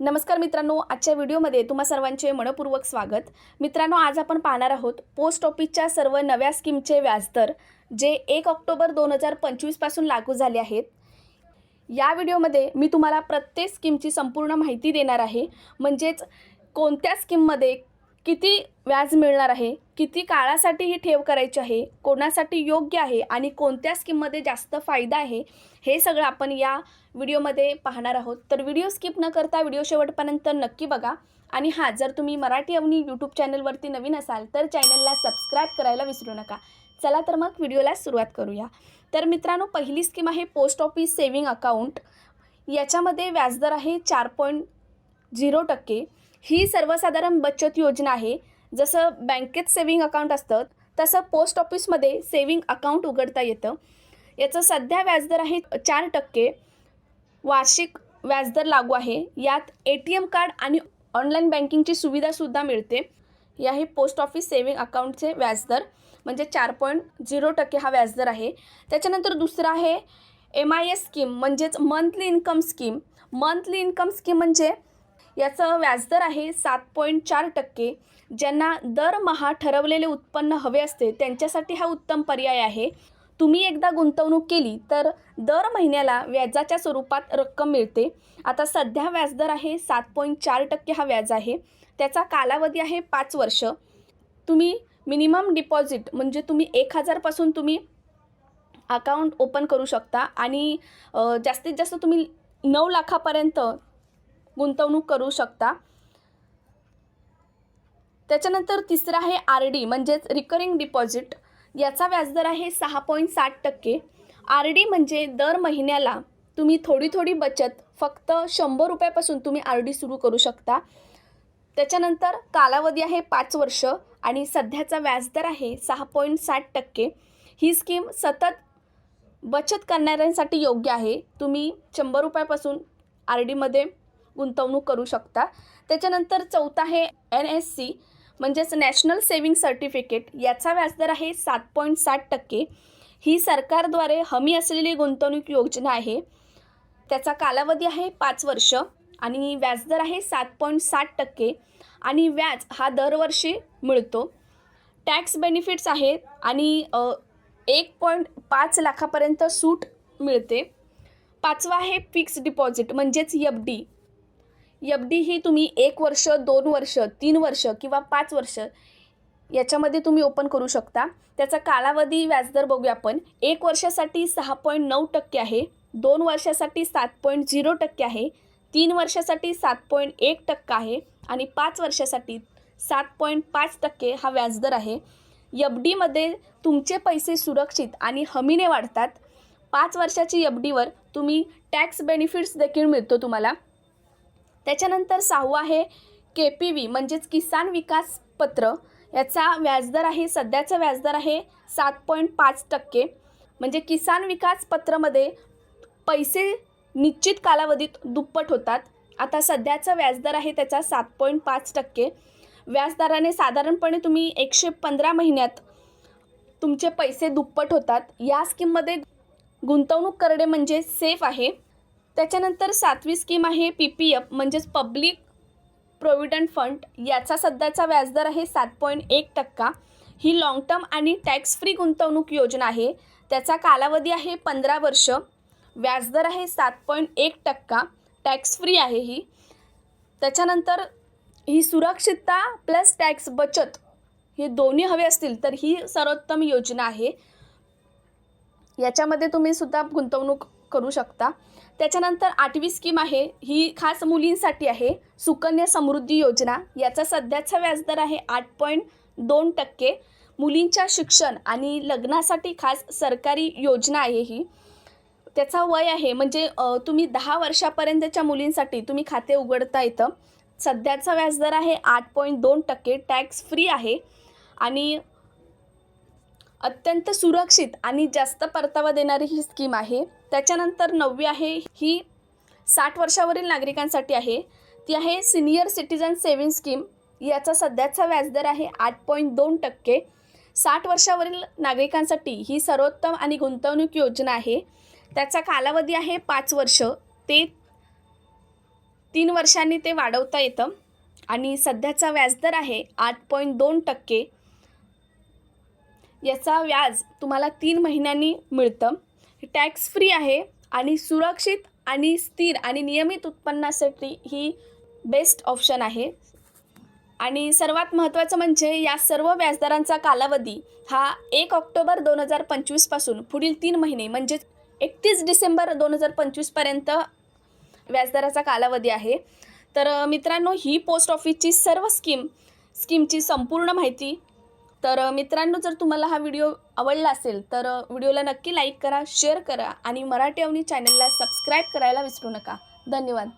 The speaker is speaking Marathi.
नमस्कार मित्रांनो आजच्या व्हिडिओमध्ये तुम्हा सर्वांचे मनपूर्वक स्वागत. मित्रांनो आज आपण पाहणार आहोत पोस्ट ऑफिसच्या सर्व नव्या स्कीमचे व्याजदर जे एक ऑक्टोबर दोन हजार पंचवीसपासून लागू झाले आहेत. या व्हिडिओमध्ये मी तुम्हाला प्रत्येक स्कीमची संपूर्ण माहिती देणार आहे. म्हणजेच कोणत्या स्कीममध्ये किती व्याज मिळणार आहे? किती काळासाठी ही ठेव करायची आहे? कोणासाठी योग्य आहे? आणि कोणत्या स्कीममध्ये जास्त फायदा आहे? हे सगळं आपण या व्हिडिओमध्ये पाहणार आहोत. तर व्हिडिओ स्किप न करता व्हिडिओ शेवटपर्यंत नक्की बघा. आणि हां जर तुम्ही मराठी अवनी यूट्यूब चॅनलवरती नवीन असाल तर चॅनलला सबस्क्राईब करायला विसरू नका. चला तर मग व्हिडिओला सुरुवात करूया. तर मित्रांनो पहिली स्कीम आहे पोस्ट ऑफिस सेव्हिंग अकाउंट. याच्यामध्ये व्याजदर आहे चार पॉईंट झिरो टक्के. ही सर्वसाधारण बचत योजना आहे. जसं बँकेत सेविंग अकाउंट असतं तसं पोस्ट ऑफिसमध्ये सेविंग अकाउंट उघडता येतं. याचं सध्या व्याजदर आहे चार टक्के. वार्षिक व्याजदर लागू आहे. यात ए टी एम कार्ड आणि ऑनलाईन बँकिंगची सुविधासुद्धा मिळते. या हे पोस्ट ऑफिस सेविंग अकाउंटचे व्याजदर म्हणजे चार पॉईंट झिरो टक्के हा व्याजदर आहे. त्याच्यानंतर दुसरं आहे एम आय एस स्कीम म्हणजेच monthly income scheme monthly income scheme म्हणजे याचं व्याजदर आहे सात पॉईंट चार टक्के. ज्यांना दरमहा ठरवलेले उत्पन्न हवे असते त्यांच्यासाठी हा उत्तम पर्याय आहे. तुम्ही एकदा गुंतवणूक केली तर दर महिन्याला व्याजाच्या स्वरूपात रक्कम मिळते. आता सध्या व्याजदर आहे सात पॉईंट चार टक्के हा व्याज आहे. त्याचा कालावधी आहे पाच वर्ष. तुम्ही मिनिमम डिपॉझिट म्हणजे तुम्ही एक हजारपासून तुम्ही अकाउंट ओपन करू शकता आणि जास्तीत जास्त तुम्ही नऊ लाखापर्यंत गुंतवणूक करू शकता. त्याच्यानंतर तिसरं आहे आर डी म्हणजेच रिकरिंग डिपॉझिट याचा व्याजदर आहे सहा पॉईंट साठ टक्के. आर डी म्हणजे दर महिन्याला तुम्ही थोडी थोडी बचत फक्त शंभर रुपयापासून तुम्ही आर डी सुरू करू शकता. त्याच्यानंतर कालावधी आहे पाच वर्ष आणि सध्याचा व्याजदर आहे सहा पॉईंट साठ टक्के. ही स्कीम सतत बचत करणाऱ्यांसाठी योग्य आहे. तुम्ही शंभर रुपयापासून आर डीमध्ये गुंतवणूक करू शकता. त्याच्यानंतर चौथा आहे एन एस सी म्हणजेच नॅशनल सेविंग सर्टिफिकेट. याचा व्याजदर आहे सात पॉईंट साठ टक्के. ही सरकारद्वारे हमी असलेली गुंतवणूक योजना आहे. त्याचा कालावधी आहे पाच वर्ष आणि व्याजदर आहे सात पॉईंट साठ टक्के आणि व्याज हा दरवर्षी मिळतो. टॅक्स बेनिफिट्स आहेत आणि एक पॉईंट पाच लाखापर्यंत सूट मिळते. पाचवा आहे फिक्स डिपॉझिट म्हणजेच एफ डी एफ डी ही तुम्ही एक वर्ष दोन वर्ष तीन वर्ष किंवा पाच वर्ष याच्यामध्ये तुम्ही ओपन करू शकता. त्याचा कालावधी व्याजदर बघूया आपण. एक वर्षासाठी सहा पॉईंट नऊ टक्के आहे. दोन वर्षासाठी सात पॉईंट झिरो टक्के आहे. तीन वर्षासाठी सात पॉईंट एक टक्का आहे. आणि पाच वर्षासाठी सात पॉईंट पाच टक्के हा व्याजदर आहे. एफ डीमध्ये तुमचे पैसे सुरक्षित आणि हमीने वाढतात. पाच वर्षाची एफ डीवर तुम्ही टॅक्स बेनिफिट्स देखील मिळतो तुम्हाला. त्याच्यानंतर सहावं आहे के पी व्ही म्हणजेच किसान विकास पत्र. याचा व्याजदर आहे सध्याचा व्याजदर आहे सात पॉईंट पाच टक्के. म्हणजे किसान विकास पत्रमध्ये पैसे निश्चित कालावधीत दुप्पट होतात. आता सध्याचा व्याजदर आहे त्याचा सात पॉईंट पाच टक्के. व्याजदराने साधारणपणे तुम्ही एकशे पंधरा महिन्यात तुमचे पैसे दुप्पट होतात. या स्कीममध्ये गुंतवणूक करणे म्हणजे सेफ आहे. त्याच्यानंतर सातवी स्कीम आहे पी पी एफ म्हणजेच पब्लिक प्रोव्हिडंट फंड याचा सध्याचा व्याजदर आहे सात पॉईंट एक टक्का. ही लाँग टर्म आणि टॅक्स फ्री गुंतवणूक योजना आहे. त्याचा कालावधी आहे पंधरा वर्ष. व्याजदर आहे सात पॉईंट एक टक्का. टॅक्स फ्री आहे ही. त्याच्यानंतर ही सुरक्षितता प्लस टॅक्स बचत हे दोन्ही हवे असतील तर ही सर्वोत्तम योजना आहे. याच्यामध्ये तुम्ही सुद्धा गुंतवणूक करू शकता. त्याच्यानंतर आठवी स्कीम आहे. ही खास मुलींसाठी आहे. सुकन्या समृद्धी योजना. याचा सध्याचा व्याजदर आहे आठ पॉईंट दोन टक्के. मुलींच्या शिक्षण आणि लग्नासाठी खास सरकारी योजना आहे ही. त्याचा वय आहे. म्हणजे तुम्ही दहा वर्षापर्यंतच्या मुलींसाठी तुम्ही खाते उघडता येतं सध्याचा व्याजदर आहे आठ पॉईंट दोन टक्के. टॅक्स फ्री आहे. आणि अत्यंत सुरक्षित आणि जास्त परतावा देणारी ही स्कीम आहे. त्याच्यानंतर नववी आहे. ही साठ वर्षावरील नागरिकांसाठी आहे. ती आहे सिनियर सिटीजन सेव्हिंग स्कीम याचा सध्याचा व्याजदर आहे आठ पॉईंट दोन टक्के. साठ वर्षावरील नागरिकांसाठी ही सर्वोत्तम आणि गुंतवणूक योजना आहे. त्याचा कालावधी आहे पाच वर्ष. ते तीन वर्षांनी ते वाढवता येतं. आणि सध्याचा व्याजदर आहे आठ पॉईंट दोन टक्के. याचा व्याज तुम्हाला तीन महिन्यांनी मिळतं. टॅक्स फ्री आहे आणि सुरक्षित आणि स्थिर आणि नियमित उत्पन्नासाठी ही बेस्ट ऑप्शन आहे. आणि सर्वात महत्त्वाचं म्हणजे या सर्व व्याजदरांचा कालावधी हा एक ऑक्टोबर दोन हजार पंचवीसपासून पुढील तीन महिने म्हणजेच एकतीस डिसेंबर दोन हजार पंचवीसपर्यंत व्याजदराचा कालावधी आहे. तर मित्रांनो ही पोस्ट ऑफिसची सर्व स्कीम स्कीमची संपूर्ण माहिती तर मित्रांनो जर तुम्हाला हा व्हिडिओ आवडला असेल तर व्हिडिओला नक्की लाईक करा शेअर करा आणि मराठी अवनी चॅनलला सबस्क्राईब करायला विसरू नका. धन्यवाद.